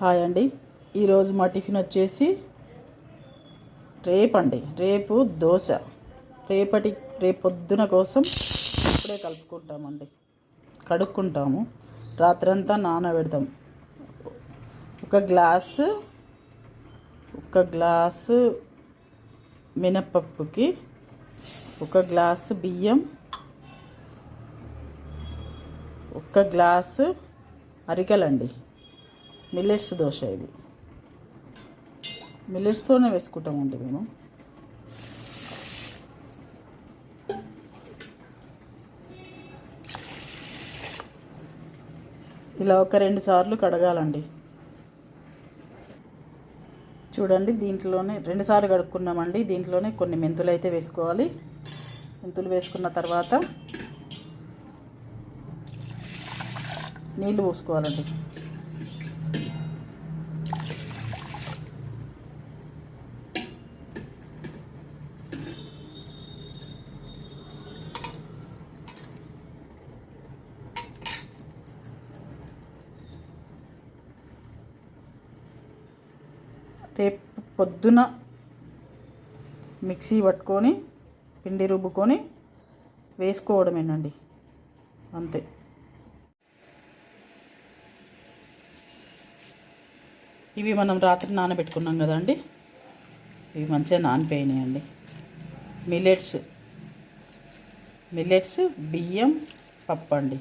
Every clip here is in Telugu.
హాయ్ అండి. ఈరోజు మా టిఫిన్ వచ్చేసి రేపండి రేపు దోశ. రేపటి రేపొద్దున కోసం ఇప్పుడే కలుపుకుంటామండి. కడుక్కుంటాము. రాత్రంతా నానబెడతాం. ఒక గ్లాసు ఒక గ్లాసు మినపప్పుకి ఒక గ్లాసు బియ్యం ఒక గ్లాసు అరికలండి. మిల్లెట్స్ దోశ ఇది. మిల్లెట్స్తోనే వేసుకుంటామండి మేము. ఇలా ఒక రెండు సార్లు కడగాలండి. చూడండి దీంట్లోనే రెండుసార్లు కడుక్కున్నామండి. దీంట్లోనే కొన్ని మెంతులు అయితే వేసుకోవాలి. మెంతులు వేసుకున్న తర్వాత నీళ్ళు పోసుకోవాలండి రేపు పొద్దున మిక్సీ పట్టుకొని పిండి రుబ్బుకొని వేసుకోవడమేనండి. అంతే. ఇవి మనం రాత్రి నానబెట్టుకున్నాం కదండి. ఇవి మంచిగా నానిపోయినాయండి. మిల్లెట్స్. మిల్లెట్స్ బియ్యం పప్పు అండి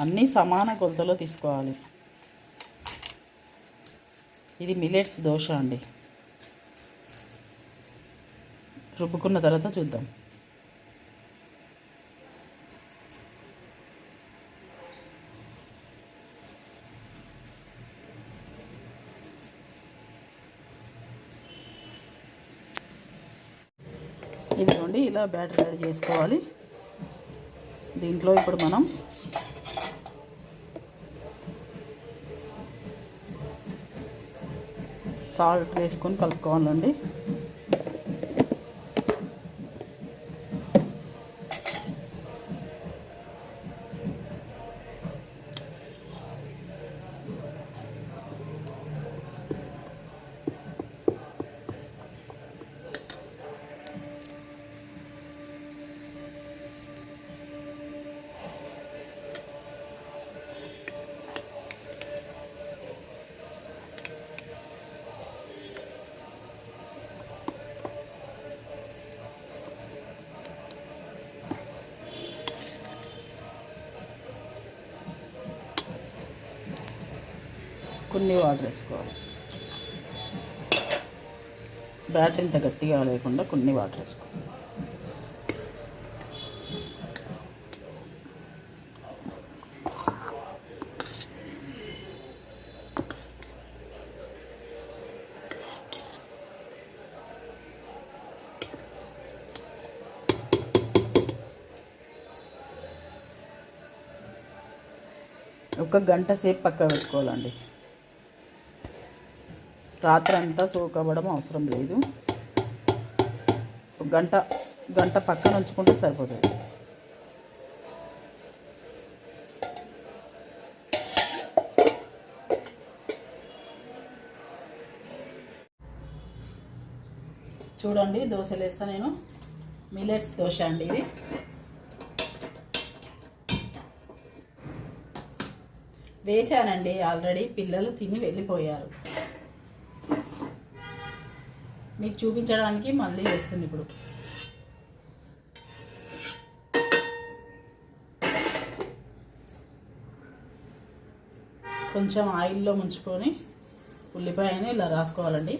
అన్నీ సమాన కొలతలో తీసుకోవాలి. ఇది మిలెట్స్ దోశ అండి. రుబ్బుకున్న తర్వాత చూద్దాం. ఇదిగోండి ఇలా బ్యాటర్ రెడీ చేసుకోవాలి. దీంట్లో ఇప్పుడు మనం సాల్ట్ వేసుకొని కలుపుకోవాలండి. కొన్ని వాటర్ వేసుకోవాలి. బ్యాటర్ ఇంత గట్టిగా లేకుండా కొన్ని వాటర్ వేసుకోవాలి. ఒక గంట సేపు పక్క పెట్టుకోవాలండి. రాత్రి అంతా సోకవ్వడం అవసరం లేదు. ఒక గంట గంట పక్కన ఉంచుకుంటే సరిపోతుంది. చూడండి దోశలు వేస్తా నేను. మిల్లెట్స్ దోశ అండి ఇది. వేశానండి ఆల్రెడీ పిల్లలు తిని వెళ్ళిపోయారు. మీకు చూపించడానికి మళ్ళీ వేస్తుంది ఇప్పుడు. కొంచెం ఆయిల్లో ముంచుకొని ఉల్లిపాయని ఇలా రాసుకోవాలండి.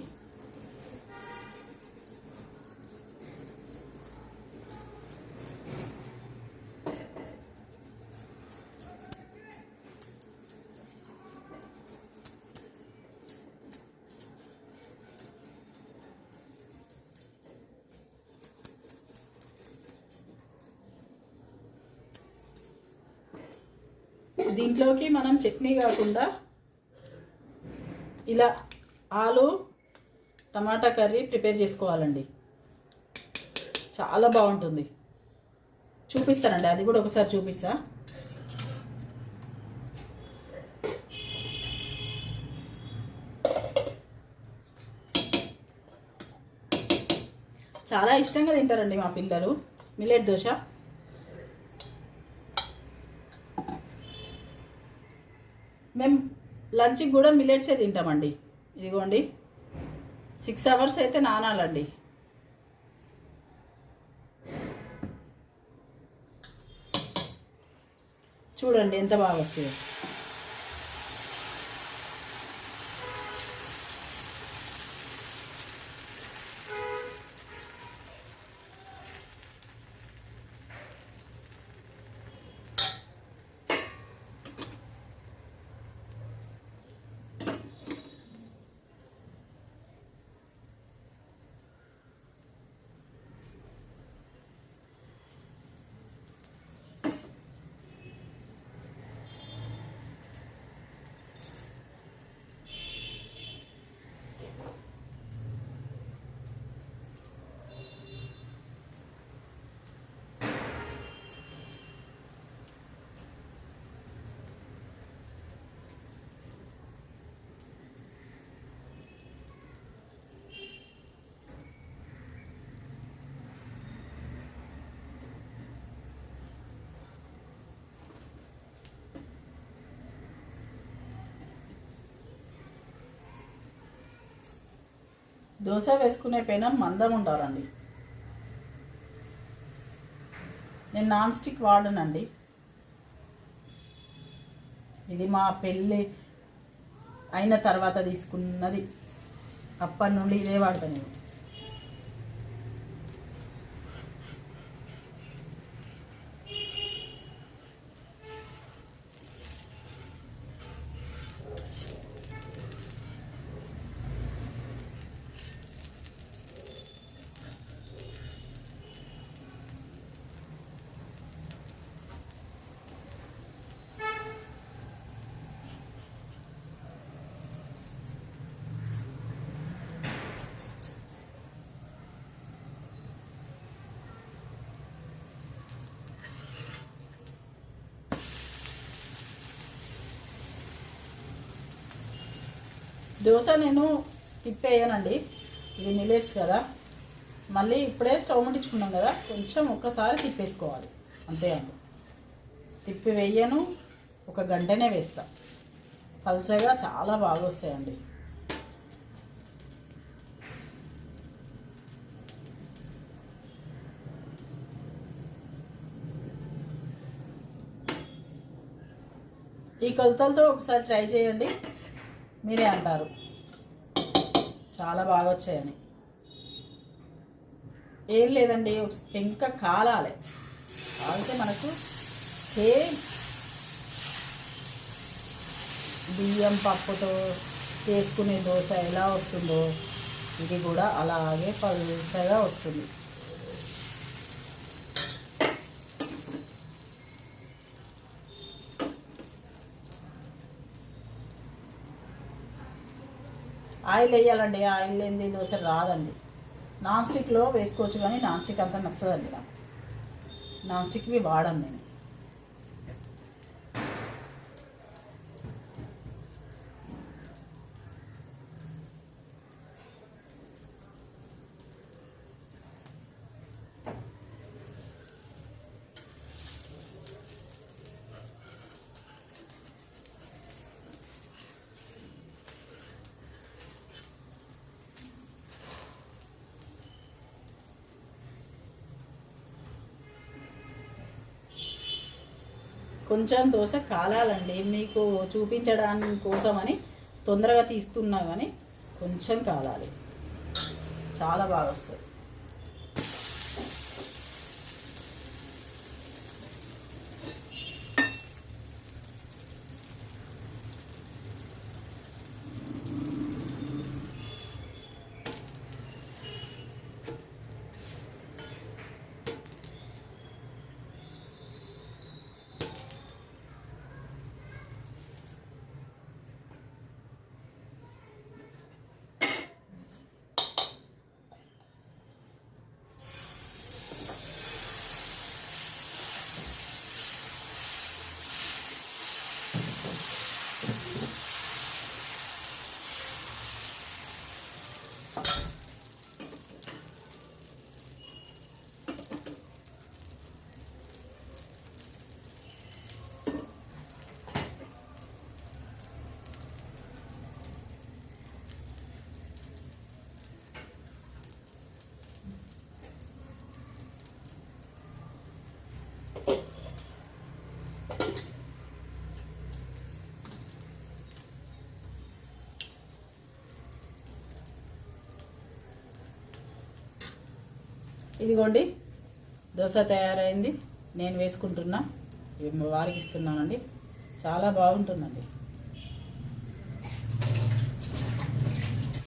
దీంట్లోకి మనం చట్నీ కాకుండా ఇలా ఆలు టమాటా కర్రీ ప్రిపేర్ చేసుకోవాలండి. చాలా బాగుంటుంది. చూపిస్తానండి అది కూడా ఒకసారి చూపిస్తా. చాలా ఇష్టంగా తింటారండి మా పిల్లలు. మిల్లెట్ దోశ. మేము లంచ్కి కూడా మిల్లెట్సే తింటామండి. ఇదిగోండి. సిక్స్ అవర్స్ అయితే నానాలండి. చూడండి ఎంత బాగా వస్తుంది. దోశ వేసుకునే పెనం మందం ఉండాలండి. నేను నాన్ స్టిక్ వాడనండి. ఇది మా పెళ్ళి అయిన తర్వాత తీసుకున్నది. అప్పటి నుండి ఇదే వాడతాను నేను. దోశ నేను తిప్పేయనండి. ఇది మిల్లెట్స్ కదా. మళ్ళీ ఇప్పుడే స్టవ్ ముట్టించుకున్నాం కదా. కొంచెం ఒక్కసారి తిప్పేసుకోవాలి. అంతే అండి. తిప్పి వేయను. ఒక గంటనే వేస్తా. పల్చగా చాలా బాగా వస్తాయండి. ఈ కొలతలతో ఒకసారి ట్రై చేయండి. మీరే అంటారు. చాలా బాగా వచ్చాయని. ఏం లేదండి ఇంకా పెంక కాలాలి. కాలితే మనకు సేమ్ బియ్యం పప్పుతో చేసుకునే దోశ ఎలా వస్తుందో ఇది కూడా అలాగే పలుచగా వస్తుంది. ఆయిల్ వేయాలండి ఆయిల్ లేని దోశ రాదండి. నాన్ స్టిక్లో వేసుకోవచ్చు కానీ నాన్ స్టిక్ అంతా నచ్చదండి నాకు. నాన్ స్టిక్వి వాడను నేను. కొంచెం దోశ కాలాలండి. మీకు చూపించడానికి కోసమని తొందరగా తీస్తున్నా కానీ కొంచెం కాలాలి. చాలా బాగా వస్తుంది. ఇదిగోండి దోశ తయారైంది. నేను వేసుకుంటున్నా. వారికి ఇస్తున్నానండి. చాలా బాగుంటుందండి.